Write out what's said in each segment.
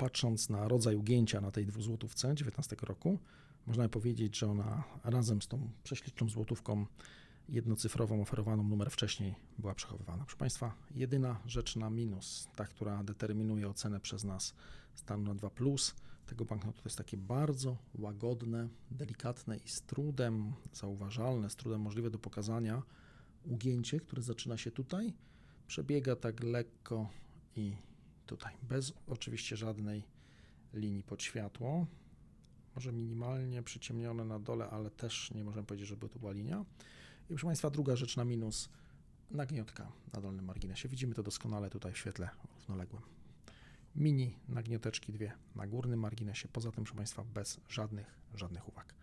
patrząc na rodzaj ugięcia na tej dwuzłotówce 19 roku, można powiedzieć, że ona razem z tą prześliczną złotówką jednocyfrową oferowaną numer wcześniej była przechowywana. Proszę Państwa, jedyna rzecz na minus, ta, która determinuje ocenę przez nas stanu na 2, tego banknotu to jest takie bardzo łagodne, delikatne i z trudem zauważalne, z trudem możliwe do pokazania ugięcie, które zaczyna się tutaj, przebiega tak lekko i tutaj, bez oczywiście żadnej linii pod światło. Może minimalnie przyciemnione na dole, ale też nie możemy powiedzieć, żeby to była linia. I proszę Państwa, druga rzecz na minus, nagniotka na dolnym marginesie. Widzimy to doskonale tutaj w świetle równoległym. Mini nagnioteczki dwie na górnym marginesie, poza tym proszę Państwa bez żadnych, żadnych uwag.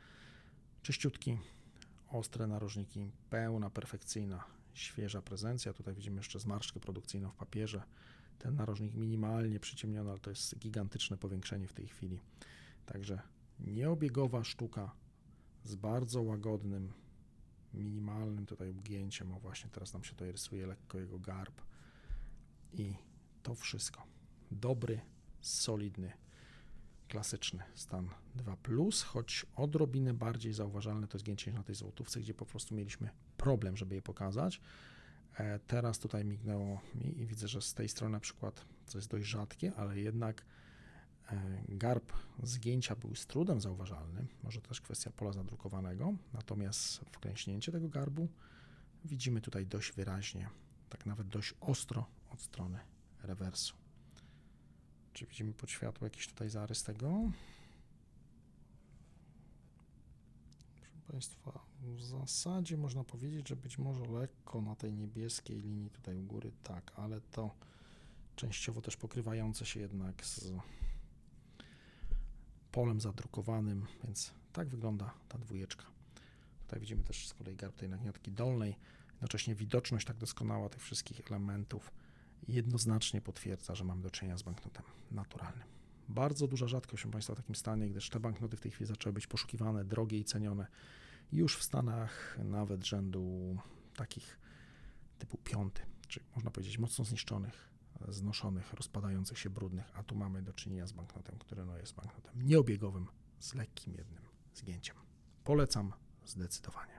Czyściutki, ostre narożniki, pełna, perfekcyjna, świeża prezencja. Tutaj widzimy jeszcze zmarszczkę produkcyjną w papierze. Ten narożnik minimalnie przyciemniony, ale to jest gigantyczne powiększenie w tej chwili. Także nieobiegowa sztuka z bardzo łagodnym, minimalnym tutaj ugięciem. O właśnie teraz nam się tutaj rysuje lekko jego garb. I to wszystko. Dobry, solidny, klasyczny stan 2, choć odrobinę bardziej zauważalne to zgięcie na tej złotówce, gdzie po prostu mieliśmy problem, żeby je pokazać. E, Teraz tutaj mignęło mi i widzę, że z tej strony na przykład, co jest dość rzadkie, ale jednak e, garb zgięcia był z trudem zauważalny. Może też kwestia pola zadrukowanego, natomiast wklęśnięcie tego garbu widzimy tutaj dość wyraźnie, tak nawet dość ostro od strony rewersu. Czy widzimy pod światło jakiś tutaj zarys tego? Proszę Państwa, w zasadzie można powiedzieć, że być może lekko na tej niebieskiej linii tutaj u góry tak, ale to częściowo też pokrywające się jednak z polem zadrukowanym, więc tak wygląda ta dwójeczka. Tutaj widzimy też z kolei garb tej nagniotki dolnej, jednocześnie widoczność tak doskonała tych wszystkich elementów jednoznacznie potwierdza, że mamy do czynienia z banknotem naturalnym. Bardzo duża rzadkość, proszę Państwa, w takim stanie, gdyż te banknoty w tej chwili zaczęły być poszukiwane, drogie i cenione już w Stanach nawet rzędu takich typu piąty, czyli można powiedzieć mocno zniszczonych, znoszonych, rozpadających się, brudnych, a tu mamy do czynienia z banknotem, który no jest banknotem nieobiegowym z lekkim jednym zgięciem. Polecam zdecydowanie.